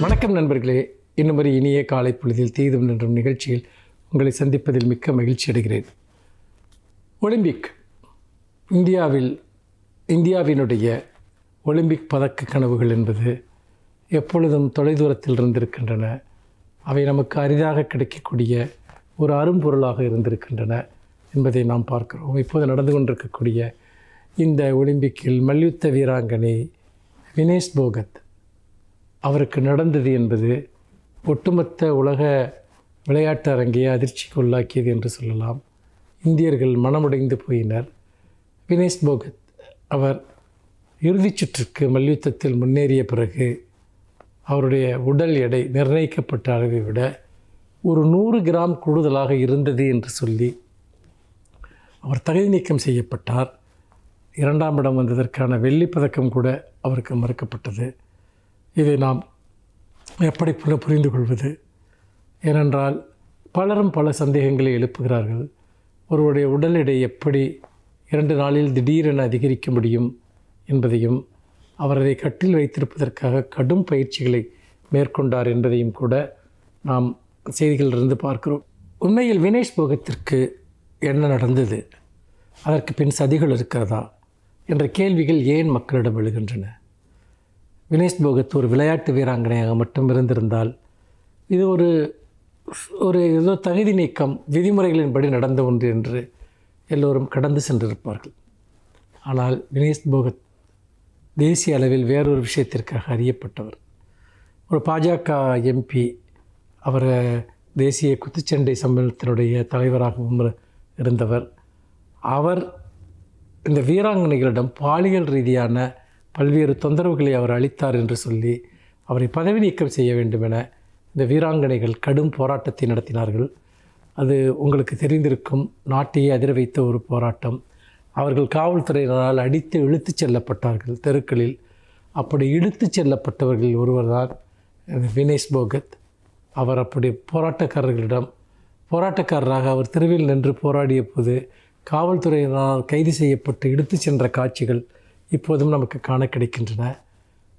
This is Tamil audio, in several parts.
வணக்கம் நண்பர்களே. இன்னும் ஒரு இனிய காலை பொழுதில் தீதும் நின்றும் நிகழ்ச்சியில் உங்களை சந்திப்பதில் மிக்க மகிழ்ச்சி அடைகிறேன். ஒலிம்பிக். இந்தியாவில் இந்தியாவினுடைய ஒலிம்பிக் பதக்க கனவுகள் என்பது எப்பொழுதும் தொலைதூரத்தில் இருந்திருக்கின்றன. அவை நமக்கு அரிதாக கிடைக்கக்கூடிய ஒரு அரும்பொருளாக இருந்திருக்கின்றன என்பதை நாம் பார்க்கிறோம். இப்போது நடந்து கொண்டிருக்கக்கூடிய இந்த ஒலிம்பிக்கில் மல்யுத்த வீராங்கனை வினேஷ் போகத் அவருக்கு நடந்தது என்பது ஒட்டுமொத்த உலக விளையாட்டு அரங்கையை அதிர்ச்சிக்கு உள்ளாக்கியது என்று சொல்லலாம். இந்தியர்கள் மனமுடைந்து போயினர். வினேஷ் போகத் அவர் இறுதிச் சுற்றுக்கு மல்யுத்தத்தில் முன்னேறிய பிறகு அவருடைய உடல் எடை நிர்ணயிக்கப்பட்ட அளவை விட ஒரு நூறு கிராம் கூடுதலாக இருந்தது என்று சொல்லி அவர் தகுதி நீக்கம் செய்யப்பட்டார். இரண்டாம் இடம் வந்ததற்கான வெள்ளி பதக்கம் கூட அவருக்கு மறுக்கப்பட்டது. இதை நாம் எப்படி புரிந்து கொள்வது ஏனென்றால் பலரும் பல சந்தேகங்களை எழுப்புகிறார்கள். ஒருவருடைய உடல் எடை எப்படி இரண்டு நாளில் திடீரென அதிகரிக்க முடியும் என்பதையும் அவர் அதை கட்டில் வைத்திருப்பதற்காக கடும் பயிற்சிகளை மேற்கொண்டார் என்பதையும் கூட நாம் செய்திகளிலிருந்து பார்க்கிறோம். உண்மையில் வினேஷ் போகத்திற்கு என்ன நடந்தது? அதற்கு பின் சதிகள் இருக்கிறதா? என்ற கேள்விகள் ஏன் மக்களிடம் எழுகின்றன? வினேஷ் போகத் ஒரு விளையாட்டு வீராங்கனையாக மட்டும் இருந்திருந்தால் இது ஒரு ஒரு ஏதோ தகுதி நீக்கம் விதிமுறைகளின்படி நடந்த ஒன்று என்று எல்லோரும் கடந்து சென்றிருப்பார்கள். ஆனால் வினேஷ் போகத் தேசிய அளவில் வேறொரு விஷயத்திற்காக அறியப்பட்டவர். ஒரு பாஜக எம்பி அவர் தேசிய குத்துச்சண்டை சம்மேளனத்தினுடைய தலைவராகவும் இருந்தவர். அவர் இந்த வீராங்கனைகளிடம் பாலியல் ரீதியான பல்வேறு தொந்தரவுகளை அவர் அளித்தார் என்று சொல்லி அவரை பதவி நீக்கம் செய்ய வேண்டும் என இந்த வீராங்கனைகள் கடும் போராட்டத்தை நடத்தினார்கள். அது உங்களுக்கு தெரிந்திருக்கும் நாட்டையே அதிர வைத்த ஒரு போராட்டம். அவர்கள் காவல்துறையினரால் அடித்து இழுத்துச் செல்லப்பட்டார்கள். தெருக்களில் அப்படி இழுத்துச் செல்லப்பட்டவர்களில் ஒருவர் தான் வினேஷ் போகத். அவர் அப்படி போராட்டக்காரர்களிடம் போராட்டக்காரராக அவர் தெருவில் நின்று போராடிய போது காவல்துறையினரால் கைது செய்யப்பட்டு இழுத்துச் சென்ற காட்சிகள் இப்போதும் நமக்கு காண கிடைக்கின்றன.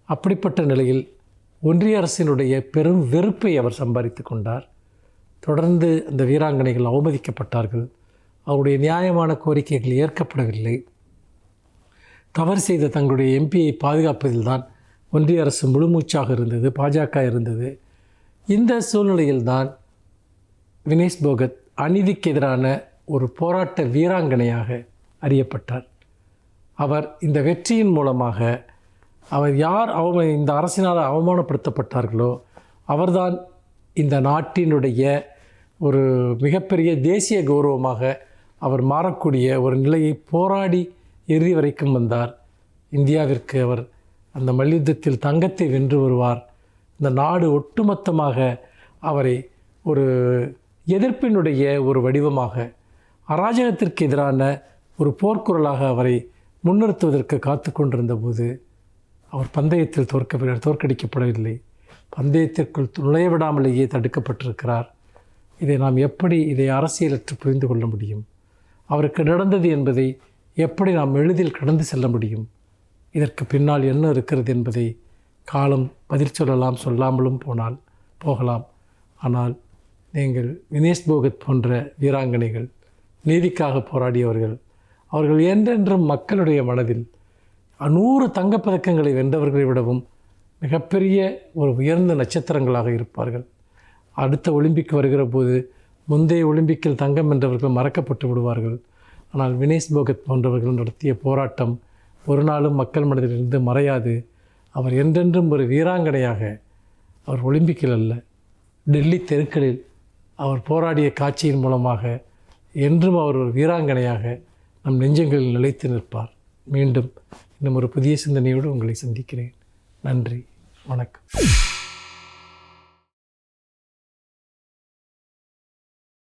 அப்படிப்பட்ட நிலையில் ஒன்றிய அரசினுடைய பெரும் வெறுப்பை அவர் சம்பாதித்து கொண்டார். தொடர்ந்து அந்த வீராங்கனைகள் அவமதிக்கப்பட்டார்கள். அவருடைய நியாயமான கோரிக்கைகள் ஏற்கப்படவில்லை. தவறு செய்த தங்களுடைய எம்பியை பாதுகாப்பதில்தான் ஒன்றிய அரசு முழுமூச்சாக இருந்தது பாஜக இருந்தது. இந்த சூழ்நிலையில்தான் வினேஷ் போகத் அநீதிக்கு எதிரான ஒரு போராட்ட வீராங்கனையாக அறியப்பட்டார். அவர் இந்த வெற்றியின் மூலமாக அவர் யார் அவம இந்த அரசினால் அவமானப்படுத்தப்பட்டார்களோ அவர்தான் இந்த நாட்டினுடைய ஒரு மிகப்பெரிய தேசிய கௌரவமாக அவர் மாறக்கூடிய ஒரு நிலையை போராடி இறுதி வரைக்கும் வந்தார். இந்தியாவிற்கு அவர் அந்த மல்யுத்தத்தில் தங்கத்தை வென்று வருவார். இந்த நாடு ஒட்டுமொத்தமாக அவரை ஒரு எதிர்ப்பினுடைய ஒரு வடிவமாக அராஜகத்திற்கு எதிரான ஒரு போர்க்குரலாக அவரை முன்னிறுத்துவதற்கு காத்து கொண்டிருந்த போது அவர் பந்தயத்தில் தோற்க தோற்கடிக்கப்படவில்லை. பந்தயத்திற்குள் நுழைய விடாமலேயே தடுக்கப்பட்டிருக்கிறார். இதை நாம் எப்படி இதை அரசியலற்று புரிந்து கொள்ள முடியும்? அவருக்கு நடந்தது என்பதை எப்படி நாம் எளிதில் கடந்து செல்ல முடியும்? இதற்கு பின்னால் என்ன இருக்கிறது என்பதை காலம் பதில் சொல்லலாம் சொல்லாமலும் போனால் போகலாம். ஆனால் நீங்கள் வினேஷ் போகத் போன்ற வீராங்கனைகள் நீதிக்காக போராடியவர்கள் அவர்கள் என்றென்றும் மக்களுடைய மனதில் நூறு தங்கப்பதக்கங்களை வென்றவர்களை விடவும் மிகப்பெரிய ஒரு உயர்ந்த நட்சத்திரங்களாக இருப்பார்கள். அடுத்த ஒலிம்பிக் வருகிற போது முந்தைய ஒலிம்பிக்கில் தங்கம் வென்றவர்கள் மறக்கப்பட்டு விடுவார்கள். ஆனால் வினேஷ் போகத் போன்றவர்கள் நடத்திய போராட்டம் ஒரு நாளும் மக்கள் மனதிலிருந்து மறையாது. அவர் என்றென்றும் ஒரு வீராங்கனையாக அவர் ஒலிம்பிக்கில் அல்ல டெல்லி தெருக்களில் அவர் போராடிய காட்சியின் மூலமாக என்றும் அவர் ஒரு வீராங்கனையாக நம் நெஞ்சங்களில் நிலைத்து நிற்பார். மீண்டும் இன்னும் ஒரு புதிய சிந்தனையோடு உங்களை சந்திக்கிறேன். நன்றி. வணக்கம்.